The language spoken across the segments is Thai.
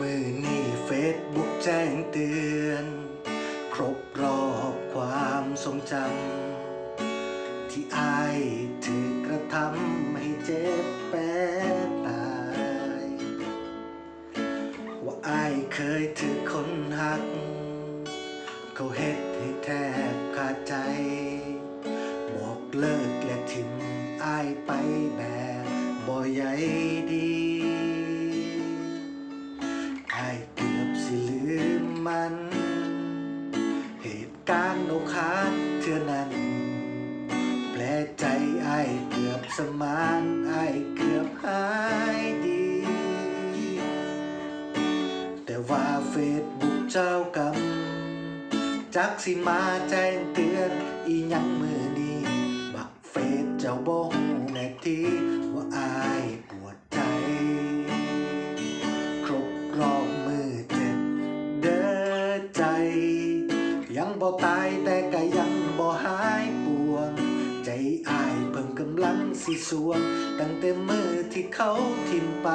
มือนี่เฟซบุ๊กแจ้งเตือน ครบรอบความทรงจำที่อายถูกกระทำให้เจ็บแปดตาย ว่าอายเคยถือคนหัก เขาเฮ็ดให้แทบขาดใจ บอกเลิก การณ์อกหักเท่านั้นแผลใจไอายเกือบสมานไอายเกือบหายดี แต่ว่าเฟซบุ๊กเจ้ากรรมจักสิมาแจ้งเตือนอีหยังมือนี้บักเฟซเจ้าบ่ฮู้แน่ที บ่ตายแต่ก็ยังบ่หายปวง ใจอายเพิ่งกำลังสิสวง ตั้งแต่มือที่เขาทิมไป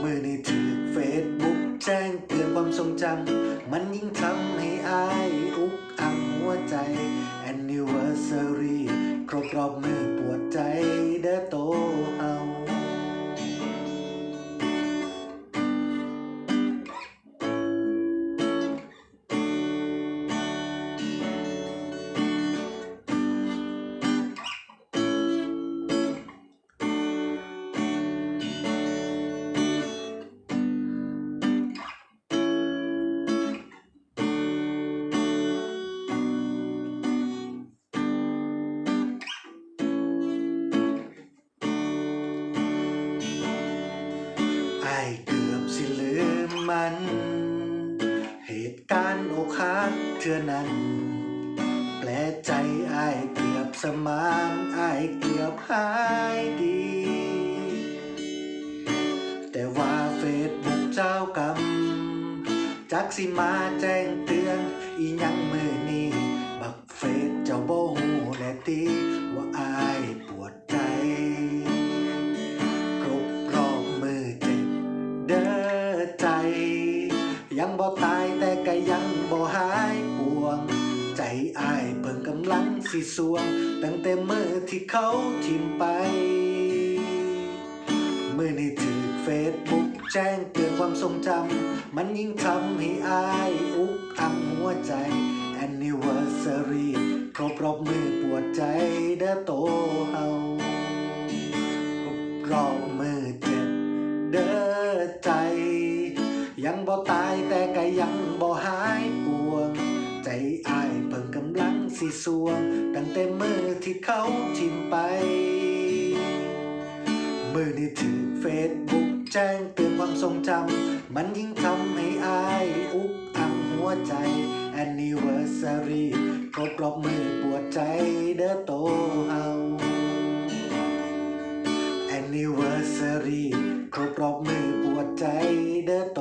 มือนี้ถือเฟซบุ๊กแจ้งเตือนความทรงจำ มันยิ่งทำให้อายอุกอังหัวใจ Anniversary ครบรอบมือปวดใจเด้อโต เกือบสิลืมมัน เหตุการณ์โอกหักเทื่อนั้น แปลใจไอายเกือบสมานไอายเกือบหายดี แต่ว่าเฟซบุ๊กเจ้ากรรมจักสิมาแจ้งเตือนอีหยังมือ ยังบ่ตายแต่ก็ยังบ่หายปวง ใจอายเพิ่งกำลังสิสวง ตั้งแต่มือที่เขาทิมไปมือนี้ถือเฟซบุ๊กแจ้งเตือนความทรงจำ มันยิ่งทำให้อายอุกอังหัวใจ Anniversary ครบรอบมือปวดใจเด้อโตเฮา สิสวง ตั้งแต่มือที่เขาทิมไป มือนี่ถือเฟซบุ๊กแจ้งเตือนความทรงจำ มันยิ่งทำให้อาย อุกอังหัวใจ Anniversary ครบรอบมือปวดใจเด้อโตเฮา Anniversary ครบรอบมือปวดใจเดาโต